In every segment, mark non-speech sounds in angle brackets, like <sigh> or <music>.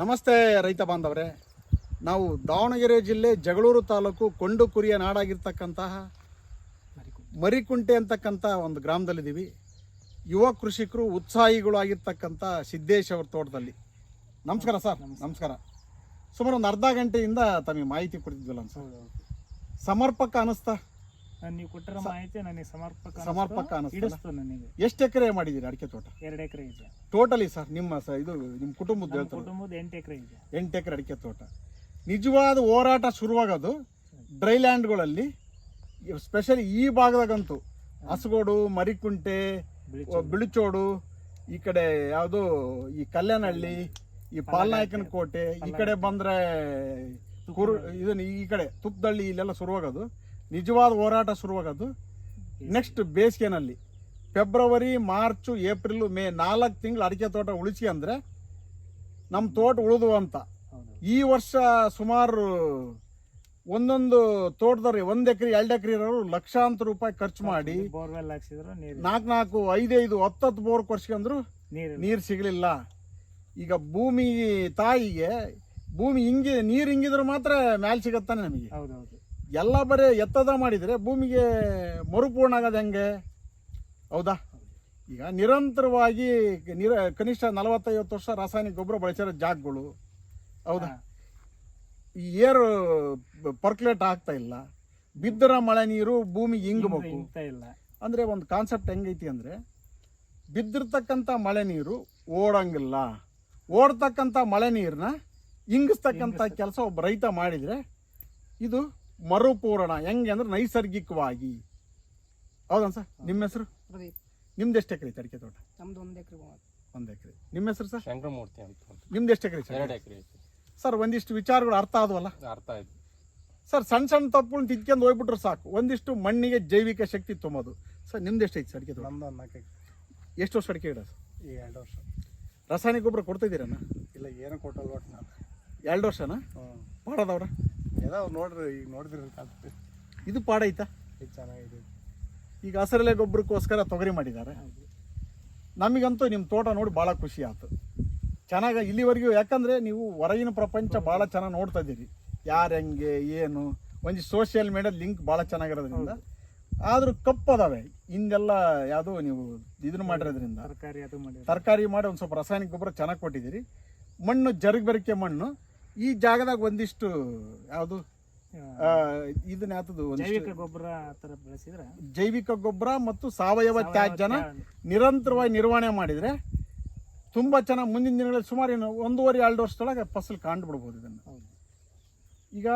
ನಮಸ್ತೆ ರೈತ ಬಾಂಧವರೇ. ನಾವು ದಾವಣಗೆರೆ ಜಿಲ್ಲೆ ಜಗಳೂರು ತಾಲೂಕು ಕೊಂಡು ಕುರಿಯ ನಾಡಾಗಿರ್ತಕ್ಕಂತಹ ಮರಿಕುಂಟೆ ಅಂತಕ್ಕಂಥ ಒಂದು ಗ್ರಾಮದಲ್ಲಿದ್ದೀವಿ. ಯುವ ಕೃಷಿಕರು ಉತ್ಸಾಹಿಗಳು ಆಗಿರ್ತಕ್ಕಂಥ ಸಿದ್ದೇಶ್ ಅವ್ರ ತೋಟದಲ್ಲಿ. ನಮಸ್ಕಾರ ಸರ್. ನಮಸ್ಕಾರ. ಸುಮಾರು ಒಂದು ಅರ್ಧ ಗಂಟೆಯಿಂದ ತಮಗೆ ಮಾಹಿತಿ ಕೊಡ್ತಿದ್ವಲ್ಲ ಸರ್? ಸಮರ್ಪಕ ಅನಿಸ್ತಾ. ನೀವು ಕೊಟ್ಟಿರೋ ಮಾಹಿತಿ ನನಗೆ ಸಮರ್ಪಕ ಸಮರ್ಪಕ ಅನಿಸ್ತು ನನಗೆ. ಎಷ್ಟು ಎಕರೆ ಮಾಡಿದ್ದೀರಿ ಅಡಿಕೆ ತೋಟ? ಎರಡು ಎಕರೆ ಇದೆ. ಟೋಟಲಿ ಸರ್ ನಿಮ್ಮ ಸ ಇದು ನಿಮ್ಮ ಕುಟುಂಬದ ನಮ್ಮ ಹೇಳ್ತಾರೆ. ಕುಟುಂಬದ ಎಂಟು ಎಕರೆ ಇದೆ. ಎಂಟು ಎಕರೆ ಅಡಿಕೆ ತೋಟ. ನಿಜವಾದ ಹೋರಾಟ ಶುರುವಾಗೋದು ಡ್ರೈ ಲ್ಯಾಂಡ್ಗಳಲ್ಲಿ ಸ್ಪೆಷಲಿ ಈ ಭಾಗದಾಗಂತೂ. ಹಸಗೋಡು ಮರಿಕುಂಟೆ ಬಿಳಿಚು. ಬಿಳಿಚೋಡು ಈ ಕಡೆ ಯಾವುದು ಈ ಕಲ್ಯಾಣಹಳ್ಳಿ ಈ ಪಾಲ್ನಾಯಕನ ಕೋಟೆ ಈ ಕಡೆ ಬಂದ್ರೆ ಕುರು ಇದನ್ನ ಈ ಕಡೆ ತುಪ್ಪದಳ್ಳಿ ಇಲ್ಲೆಲ್ಲ ಶುರುವಾಗೋದು. ನಿಜವಾದ ಹೋರಾಟ ಶುರುವಾಗೋದು. ನೆಕ್ಸ್ಟ್ ಬೇಸಿಗೆನಲ್ಲಿ ಫೆಬ್ರವರಿ ಮಾರ್ಚು ಏಪ್ರಿಲ್ ಮೇ ನಾಲ್ಕು ತಿಂಗಳು ಅಡಿಕೆ ತೋಟ ಉಳಿಸಿ ಅಂದರೆ ನಮ್ಮ ತೋಟ ಉಳಿದು ಅಂತ. ಈ ವರ್ಷ ಸುಮಾರು ಒಂದೊಂದು ತೋಟದವ್ರಿ ಒಂದು ಎಕರೆ ಎರಡು ಎಕರೆ ಇರೋರು ಲಕ್ಷಾಂತರ ರೂಪಾಯಿ ಖರ್ಚು ಮಾಡಿ ಬೋರ್ವೆಲ್ ಹಾಕ್ಸಿದ್ರು ನಾಲ್ಕು ನಾಲ್ಕು ಐದೈದು ಹತ್ತತ್ತು ಬೋರ್ ಕೊರ್ಸ್ಕೊಂಡ್ರು ನೀರು ನೀರು ಸಿಗಲಿಲ್ಲ. ಈಗ ಭೂಮಿ ತಾಯಿಗೆ ಭೂಮಿ ಹಿಂಗಿ ನೀರು ಹಿಂಗಿದ್ರೆ ಮಾತ್ರ ಮ್ಯಾಲೆ ಸಿಗತ್ತಾನೆ ನಮಗೆ. ಹೌದೌದು. ಎಲ್ಲ ಬರೀ ಎತ್ತದ ಮಾಡಿದರೆ ಭೂಮಿಗೆ ಮರುಪೂರ್ಣ ಆಗೋದು ಹೆಂಗೆ? ಹೌದಾ? ಈಗ ನಿರಂತರವಾಗಿ ನಿರ ಕನಿಷ್ಠ ನಲವತ್ತೈವತ್ತು ವರ್ಷ ರಾಸಾಯನಿಕ ಗೊಬ್ಬರ ಬಳಸಿರೋ ಜಾಗಗಳು ಹೌದಾ? ಈ ಏರು ಪರ್ಕ್ಯುಲೇಟ್ ಆಗ್ತಾ ಇಲ್ಲ. ಬಿದ್ದರ ಮಳೆ ನೀರು ಭೂಮಿಗೆ ಹಿಂಗಬೇಕು ಇಲ್ಲ. ಅಂದರೆ ಒಂದು ಕಾನ್ಸೆಪ್ಟ್ ಹೆಂಗೈತಿ ಅಂದರೆ ಬಿದ್ದಿರ್ತಕ್ಕಂಥ ಮಳೆ ನೀರು ಓಡಂಗಿಲ್ಲ. ಓಡ್ತಕ್ಕಂಥ ಮಳೆ ನೀರನ್ನ ಹಿಂಗಿಸ್ತಕ್ಕಂಥ ಕೆಲಸ ಒಬ್ಬ ರೈತ ಮಾಡಿದರೆ ಇದು ಮರುಪೂರಣ ಹೆಂಗೆ ಅಂದ್ರೆ ನೈಸರ್ಗಿಕವಾಗಿ. ಹೌದಾ ಸರ್? ನಿಮ್ಮ ಹೆಸರು? ಪ್ರದೀಪ್. ನಿಮ್ದು ಎಷ್ಟು ಎಕರೆ ಅಡಿಕೆ ತೋಟ? ನಮ್ದು ಒಂದು ಎಕರೆ ಒಂದು ಎಕರೆ. ನಿಮ್ಮ ಹೆಸರು ಸರ್? ಶಂಕರಮೂರ್ತಿ ಅಂತ ನಿಮ್ದು ಎಷ್ಟು ಎಕರೆ ಎರಡು ಸರ್ ಎಕರೆ ಐತಿ. ಸರ್ ಒಂದಿಷ್ಟು ವಿಚಾರಗಳು ಅರ್ಥ ಆದವಲ್ಲ? ಅರ್ಥ ಆಯ್ತು. ಸರ್ ಸಣ್ಣ ಸಣ್ಣ ತಪ್ಪುಗಳನ್ನ ತಿದ್ಕೊಂಡು ಹೋಗ್ಬಿಟ್ರೆ ಸಾಕು. ಒಂದಿಷ್ಟು ಮಣ್ಣಿಗೆ ಜೈವಿಕ ಶಕ್ತಿ ತುಂಬೋದು. ಸರ್ ನಿಮ್ದು ಎಷ್ಟು ಐತಿ ಸರ್ ಅಡಿಕೆ ತೋಟ? ನಮ್ದು ಒಂದು ನಾಲ್ಕು ಎಕರೆ. ಎಷ್ಟು ವರ್ಷ ಅಡಿಕೆ ಇಡೋ ಸರ್ ಈ ಎರಡು ವರ್ಷ. ರಾಸಾಯನಿಕ ಗೊಬ್ಬರ ಕೊಡ್ತಿದ್ದೀರಣ್ಣ ಇಲ್ಲ ಏನೋ ಕೊಟ್ಟಲ್ಲ ಒಟ್ಟು ನಾನು. ಎರಡು ವರ್ಷನಾ? ಹ್ಞೂ ಪಾಡದವ್ರ ಏನೋ ನೋಡ್ರಿ ಈಗ ನೋಡಿದ್ರೆ ಇದು ಪಾಡೈತಾ? ಇದು ಚೆನ್ನಾಗಿದೆ. ಈಗ ಹಸರಲೆ ಗೊಬ್ಬರಕ್ಕೋಸ್ಕರ ತೊಗರಿ ಮಾಡಿದ್ದಾರೆ. ನಮಗಂತೂ ನಿಮ್ಮ ತೋಟ ನೋಡಿ ಭಾಳ ಖುಷಿ ಆಯ್ತು ಚೆನ್ನಾಗ ಇಲ್ಲಿವರೆಗೂ ಯಾಕಂದರೆ ನೀವು ಹೊರಗಿನ ಪ್ರಪಂಚ ಭಾಳ ಚೆನ್ನಾಗಿ ನೋಡ್ತಾ ಇದ್ದೀರಿ. ಯಾರು ಹೆಂಗೆ ಏನು ಒಂದು ಸೋಷಿಯಲ್ ಮೀಡಿಯಾ ಲಿಂಕ್ ಭಾಳ ಚೆನ್ನಾಗಿರೋದ್ರಿಂದ. ಆದರೂ ಕಪ್ಪದಾವೆ. ಹಿಂದೆಲ್ಲ ಯಾವುದೋ ನೀವು ಇದನ್ನ ಮಾಡಿರೋದ್ರಿಂದ. ತರಕಾರಿ ಅದು ಮಾಡಿ ತರಕಾರಿ ಮಾಡಿ ಒಂದು ಸ್ವಲ್ಪ ರಾಸಾಯನಿಕ ಗೊಬ್ಬರ ಚೆನ್ನಾಗಿ ಕೊಟ್ಟಿದ್ದೀರಿ. ಮಣ್ಣು ಜರುಗ್ಬೆರಕೆ ಮಣ್ಣು. ಈ ಜಾಗದಾಗ ಒಂದಿಷ್ಟು ಯಾವುದು? ಇದನ್ನ ಯಾತದು ಜೈವಿಕ ಗೊಬ್ಬರ ಆ ಥರ ಬೆಳೆಸಿದ್ರೆ? ಜೈವಿಕ ಗೊಬ್ಬರ ಮತ್ತು ಸಾವಯವ ತ್ಯಾಜ್ಯನ ನಿರಂತರವಾಗಿ ನಿರ್ವಹಣೆ ಮಾಡಿದರೆ ತುಂಬ ಚೆನ್ನಾಗಿ ಮುಂದಿನ ದಿನಗಳಲ್ಲಿ ಸುಮಾರು ಏನು ಒಂದೂವರೆ ಎರಡು ವರ್ಷದೊಳಗೆ ಫಸಲು ಕಾಣ್ಬಿಡ್ಬೋದು ಇದನ್ನು. ಹೌದು. ಈಗ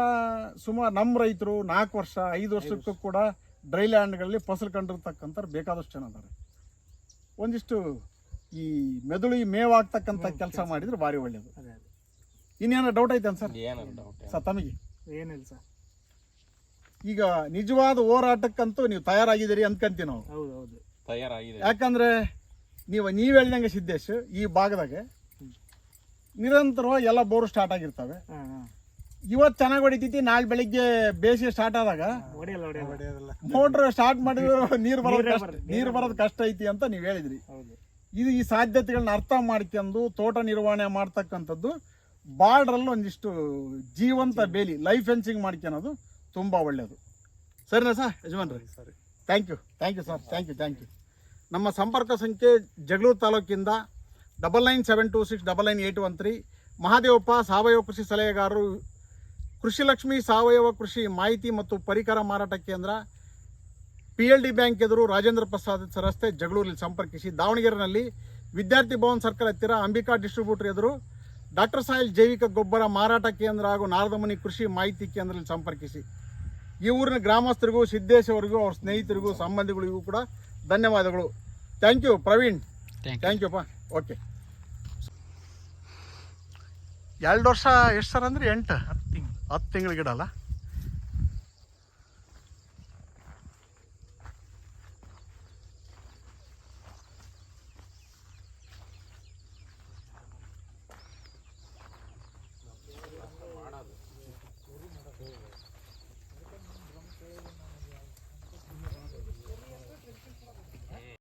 ಸುಮಾರು ನಮ್ಮ ರೈತರು ನಾಲ್ಕು ವರ್ಷ ಐದು ವರ್ಷಕ್ಕೂ ಕೂಡ ಡ್ರೈ ಲ್ಯಾಂಡ್ಗಳಲ್ಲಿ ಫಸಲು ಕಂಡಿರ್ತಕ್ಕಂಥವ್ರು ಬೇಕಾದಷ್ಟು ಜನ ಅದಾರೆ ಒಂದಿಷ್ಟು ಈ ಮೆದುಳಿ ಮೇವಾಗ್ತಕ್ಕಂಥ ಕೆಲಸ ಮಾಡಿದ್ರೆ ಭಾರಿ ಒಳ್ಳೆಯದು ಇನ್ನೇನೋ ಡೌಟ್ ಐತೆ ಸರ್? ಡೌಟ್ ಸರ್ ತಮಗೆ? ಏನಿಲ್ಲ ಸರ್. ಈಗ ನಿಜವಾದ ಹೋರಾಟಕ್ಕಂತೂ ನೀವು ತಯಾರಾಗಿದ್ದೀರಿ ಅನ್ಕಂತೀವಿ ನಾವು. ಹೌದು ಹೌದು ತಯಾರಾಗಿದೆ. ಯಾಕಂದ್ರೆ ನೀವು ನೀವು ಹೇಳ್ದಂಗೆ ಸಿದ್ದೇಶ್ ಈ ಭಾಗದಾಗೆ ನಿರಂತರವಾಗಿ ಎಲ್ಲ ಬೋರ್ ಸ್ಟಾರ್ಟ್ ಆಗಿರ್ತವೆ. ಇವತ್ತು ಚೆನ್ನಾಗಿ ಹೊಡಿತೈತಿ ನಾಳೆ ಬೆಳಿಗ್ಗೆ ಬೇಸಿಗೆ ಸ್ಟಾರ್ಟ್ ಆದಾಗ ಮೋಟರ್ ಹೊಡಿಯಲ್ಲ ಮೋಟ್ರ್ ಸ್ಟಾರ್ಟ್ ಮಾಡಿದ್ರು <laughs> ನೀರು ಬರೋದು ನೀರೇ ಕಷ್ಟ ನೀರು ಬರೋದು ಕಷ್ಟ ಐತಿ ಅಂತ ನೀವು ಹೇಳಿದ್ರಿ. ಹೌದು. ಇದು ಈ ಸಾಧ್ಯತೆಗಳನ್ನ ಅರ್ಥ ಮಾಡ್ಕೊಂಡು ತೋಟ ನಿರ್ವಹಣೆ ಮಾಡ್ತಕ್ಕಂಥದ್ದು ಬಾರ್ಡ್ರಲ್ಲಿ ಒಂದಿಷ್ಟು ಜೀವಂತ ಬೇಲಿ ಲೈಫ್ ಫೆನ್ಸಿಂಗ್ ಮಾಡ್ಕೊಳೋದು ತುಂಬ ಒಳ್ಳೆಯದು ಸರಿನಾ ಸರ್? ಯಜಮಾನ್ರಿ? ಸರಿ thank you thank you sir thank you thank you ನಮ್ಮ ಸಂಪರ್ಕ ಸಂಖ್ಯೆ Jagalur ತಾಲೂಕಿಂದ double nine seven two six double nine eight one three Mahadevappa ಸಾವಯವ ಕೃಷಿ ಸಲಹೆಗಾರರು ಕೃಷಿ ಲಕ್ಷ್ಮಿ ಸಾವಯವ ಕೃಷಿ ಮಾಹಿತಿ ಮತ್ತು ಪರಿಕರ ಮಾರಾಟ ಕೇಂದ್ರ ಪಿ ಎಲ್ ಡಿ ಬ್ಯಾಂಕ್ ಎದುರು ರಾಜೇಂದ್ರ ಪ್ರಸಾದ್ ರಸ್ತೆ ಜಗಳೂರಲ್ಲಿ ಸಂಪರ್ಕಿಸಿ ದಾವಣಗೆರೆನಲ್ಲಿ ವಿದ್ಯಾರ್ಥಿ ಭವನ್ ಸರ್ಕಲ್ ಹತ್ತಿರ ಅಂಬಿಕಾ ಡಿಸ್ಟ್ರಿಬ್ಯೂಟರ್ ಎದುರು ಡಾಕ್ಟರ್ ಸಾಯಿಲ್ ಜೈವಿಕ ಗೊಬ್ಬರ ಮಾರಾಟ ಕೇಂದ್ರ ಹಾಗೂ ನಾರದಮುನಿ ಕೃಷಿ ಮಾಹಿತಿ ಕೇಂದ್ರದಲ್ಲಿ ಸಂಪರ್ಕಿಸಿ. ಈ ಊರಿನ ಗ್ರಾಮಸ್ಥರಿಗೂ ಸಿದ್ದೇಶವರಿಗೂ ಅವ್ರ ಸ್ನೇಹಿತರಿಗೂ ಸಂಬಂಧಿಗಳಿಗೂ ಕೂಡ ಧನ್ಯವಾದಗಳು. Thank you Praveen. ಥ್ಯಾಂಕ್ ಯುಪ್ಪ ಓಕೆ ಎರಡು ವರ್ಷ ಎಷ್ಟು ಸರ್ ಅಂದ್ರೆ? ಎಂಟು? ಹತ್ತು ತಿಂಗಳು ಹತ್ತು ತಿಂಗಳ ಗಿಡ ಅಲ್ಲ?